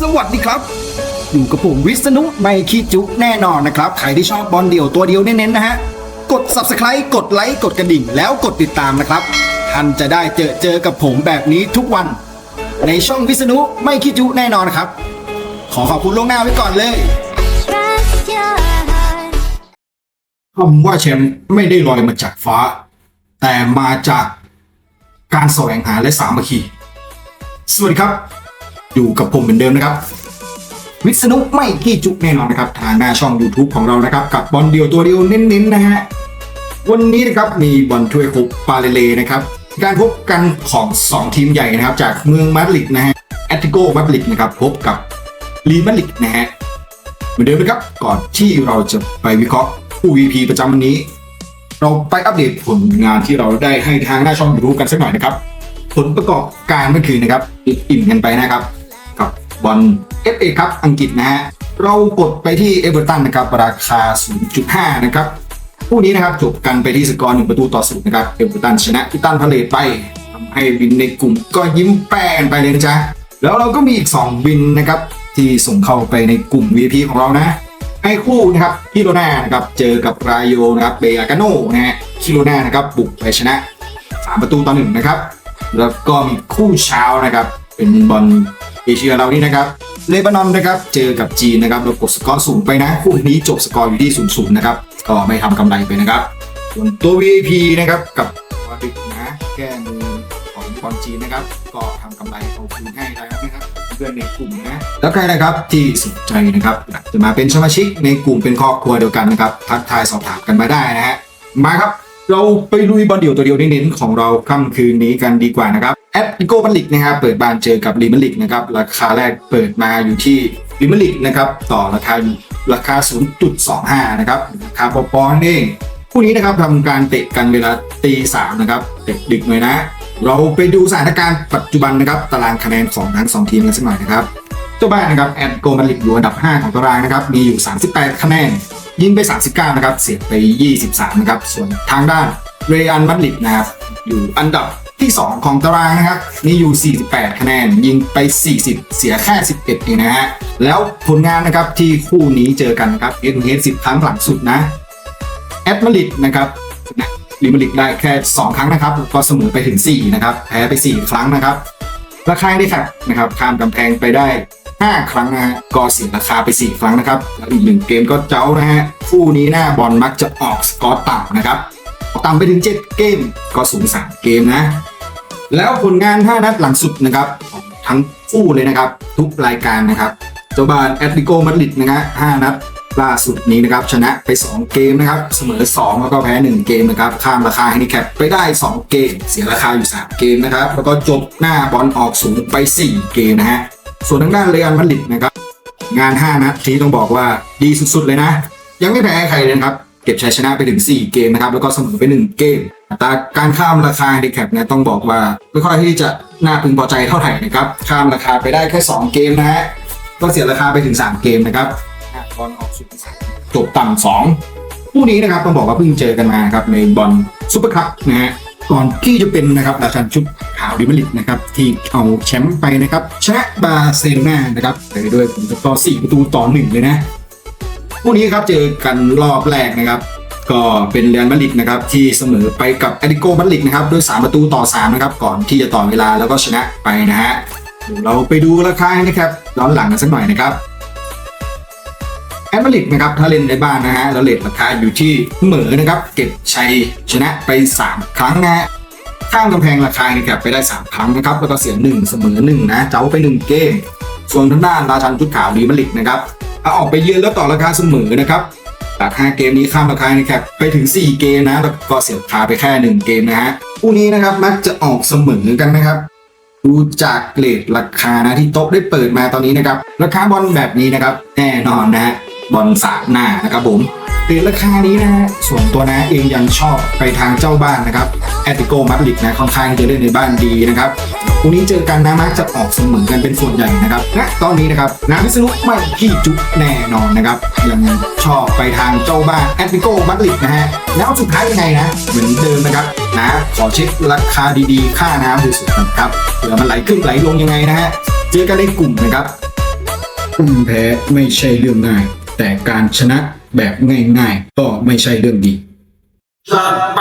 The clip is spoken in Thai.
สวัสดีครับ อยู่กับผมวิษณุไม่ขี้จุแน่นอนนะครับ ใครที่ชอบบอลเดี่ยวตัวเดียวเน้นๆนะฮะ กด subscribe กดไลค์กดกระดิ่ง แล้วกดติดตามนะครับ ท่านจะได้เจอเจอกับผมแบบนี้ทุกวัน ในช่องวิษณุไม่ขี้จุแน่นอนครับ ขอขอบคุณล่วงหน้าไว้ก่อนเลย Trust your heart. คำว่าแชมป์ไม่ได้ลอยมาจากฟ้า แต่มาจากการแสวงหาและสามัคคีสวัสดีครับ อยู่กับผมเหมือนเดิมนะครับ วิษณุไม่กี้จุกแน่นอนนะครับ ทางหน้าช่อง YouTube ของเรานะครับ กับบอลเดียวตัวเดียวเน้นๆนะฮะวันนี้นะครับมีบอลถ้วยคุปปาเลเลนะครับการพบกันของ 2 ทีมใหญ่นะครับ จากเมืองมาดริดนะฮะแอตติโกมาดริดนะครับพบกับลีมาดริดนะฮะเหมือนเดิมนะครับก่อนที่เราจะไปวิเคราะห์ผู้ VP ประจำวันนี้ เราไปอัปเดตผลงานที่เราได้ให้ทางหน้าช่องรู้กันสักหน่อยนะครับ ผลประกอบการเมื่อคืนนะครับอิ่มๆกันไปนะครับ กับบอล FA ครับอังกฤษนะฮะเรากดไปที่เอเวอร์ตันนะครับราคา 0.5 นะครับคู่นี้นะครับจบกันไปที่สกอร์หนึ่งประตูต่อศูนย์นะครับเอเวอร์ตันชนะทิตันพาเลตไปทำให้วินในกลุ่มก็ยิ้มแป้นไปเลยนะจ๊ะแล้วเราก็มีอีก 2 วินนะครับที่ส่งเข้าไปในกลุ่ม VP ของเรานะให้คู่นะครับคิโรนานะครับเจอกับรายโยนะครับเบอากาโนนะฮะคิโรนานะครับบุกไปชนะ 3 ประตูต่อหนึ่งนะครับแล้วก็มีคู่เช้านะครับเป็นบอล เอเชียเรานี่นะครับเลบานอนนะครับเจอกับจีนนะครับเรากดสกอร์สูงไปนะคู่นี้จบสกอร์อยู่ที่0ูนย์ศูนย์นะครับก็ไม่ทำกำไรไปนะครับ ส่วนตัว VIP นะครับกับวาดิกนะแก้มือของบอลจีนนะครับ ก็ทำกำไรเอาคืนให้แล้นะครับเพื่อนในกลุ่มนะแล้วใครนะครับที่สนใจนะครับจะมาเป็นสมาชิกในกลุ่มเป็นครอบครัวเดียวกันนะครับทักทายสอบถามกันมาได้นะฮะมาครับเราไปลุยบอลเดี่ยวตัวเดียวเน้นๆของเราค่ำคืนนี้กันดีกว่านะครับ แอปโกบัลลิกนะครับเปิดบ้านเจอกับลีมันลิกนะครับราคาแรกเปิดมาอยู่ที่ลีมันลิกนะครับต่อราคาราคา 0.25 นะครับราคาปอๆนั่นเองคู่นี้นะครับทำการเตะกันเวลาตีสามนะครับเตะดึกหน่อยนะ เราไปดูสถานการณ์ปัจจุบันนะครับตารางคะแนนของทั้งสองทีมกันสักหน่อยนะครับเจ้าบ้านนะครับแอดโกมาลิกอยู่อันดับ 5 ของตารางนะครับมีอยู่ 38 คะแนน ยิงไป 39 นะครับเสียไป 23 นะครับส่วนทางด้านเรอันมาดริดนะครับอยู่อันดับที่ 2 ของตารางนะครับ มีอยู่ 48 คะแนน ยิงไป 40 เสียแค่ 11เองนะฮะ แล้วผลงานนะครับที่คู่นี้เจอกันครับเอ็นเฮด10ครั้งหลังสุดนะแอดมาริดนะครับนะลิมาริกได้แค่ 2 ครั้งนะครับ ก็เสมอไปถึง 4 นะครับ แพ้ไป 4 ครั้งนะครับราคาได้ครับนะครับข้ามกำแพงไปได้ 5 ครั้งนะฮะก็เสียราคาไป 4 ครั้งนะครับแล้วอีกหนึ่งเกมก็เจ้านะฮะคู่นี้หน้าบอลมักจะออกสกอร์ต่ำนะครับ ต่ำไปถึง 7 เกมก็สูง 3 เกมนะ แล้วผลงาน 5 นัดหลังสุดนะครับของทั้งคู่เลยนะครับ ทุกรายการนะครับเจ้าบ้านแอตติโกมาดริดนะฮะ5นัดล่าสุดนี้นะครับชนะไป 2 เกมนะครับ เสมอ 2 แล้วก็แพ้ 1 เกมนะครับ ข้ามราคาให้นิแคปไปได้ 2 เกม เสียราคาอยู่ 3 เกมนะครับ แล้วก็จบหน้าบอลออกสูงไป 4 เกมนะฮะส่วนทางด้านเรอัลมาดริดนะครับ งาน 5 นัดที่ต้องบอกว่าดีสุดๆเลยนะ ยังไม่แพ้ใครเลยครับ เก็บชัยชนะไปถึง 4 เกมนะครับ แล้วก็เสมอไป 1 เกมอัตราการข้ามราคาดีแคปนะต้องบอกว่าไม่ค่อยที่จะน่าพึงพอใจเท่าไหร่นะครับข้ามราคาไปได้แค่ 2 เกมนะฮะก็เสียราคาไปถึง 3 เกมนะครับบอลออกสุดจบต่ำสองคู่นี้นะครับต้องบอกว่าเพิ่งเจอกันมาครับในบอลซุปเปอร์คัพนะฮะก่อนที่จะเป็นนะครับราชันชุดขาวดิมาริดนะครับที่เอาแชมป์ไปนะครับชนะบาร์เซโลนานะครับไปด้วยผลสกอร์4ประตูต่อหนึ่งเลยนะ คู่นี้ครับเจอกันรอบแรกนะครับ ก็เป็นเรอัลมาดริดนะครับที่เสมอไปกับแอตติโกมาดริดนะครับด้วย 3 ประตูต่อ 3 นะครับ ก่อนที่จะต่อเวลาแล้วก็ชนะไปนะฮะเราไปดูราคานะครับย้อนหลังกันสักหน่อยนะครับแอตมาดริดนะครับถ้าเล่นในบ้านนะฮะแล้วเลทราคาอยู่ที่เสมอนะครับ เก็บชัยชนะไป 3 ครั้งนะฮะข้ามกำแพงราคาเนะครับไปได้ 3 ครั้งนะครับแล้วก็เสีย1เสมอ1นะเจ้าไป 1 เกม ส่วนทางด้านราชันชุดขาวดีมาดริดนะครับ เอาออกไปเยือนแล้วต่อราคาเสมอนะครับจาก5เกมนี้ข้ามราคานะครับไปถึง 4 เกมนะแล้วก็เสียราคาไปแค่ 1 เกมนะฮะคู่นี้นะครับมักจะออกเสมอกันนะครับดูจากเกรดราคานะที่โต๊ะได้เปิดมาตอนนี้นะครับราคาบอลแบบนี้นะครับแน่นอนนะฮะบอลสามหน้านะครับผม เกรดราคานี้นะฮะส่วนตัวนะเองยังชอบไปทางเจ้าบ้านนะครับแอติโกมาดริดนะค่อนข้างจะเล่นในบ้านดีนะครับคู่นี้เจอกันนะมักจะออกเสมอกันเป็นส่วนใหญ่นะครับณตอนนี้นะครับนาพิษณุไม่ขี้จุแน่นอนนะครับยังชอบไปทางเจ้าบ้านแอติโกมาดริดนะฮะแล้วสุดท้ายยังไงนะ เหมือนเดิมนะครับนะขอเช็คราคาดีๆ ค่าน้ำดูสุดกันครับเผื่อมันไหลขึ้นไหลลงยังไงนะฮะเจอกันในกลุ่มนะครับพุ่มแพ้ไม่ใช่เรื่องง่าย แต่การชนะแบบง่ายๆ ก็ไม่ใช่เรื่องดีจัดไป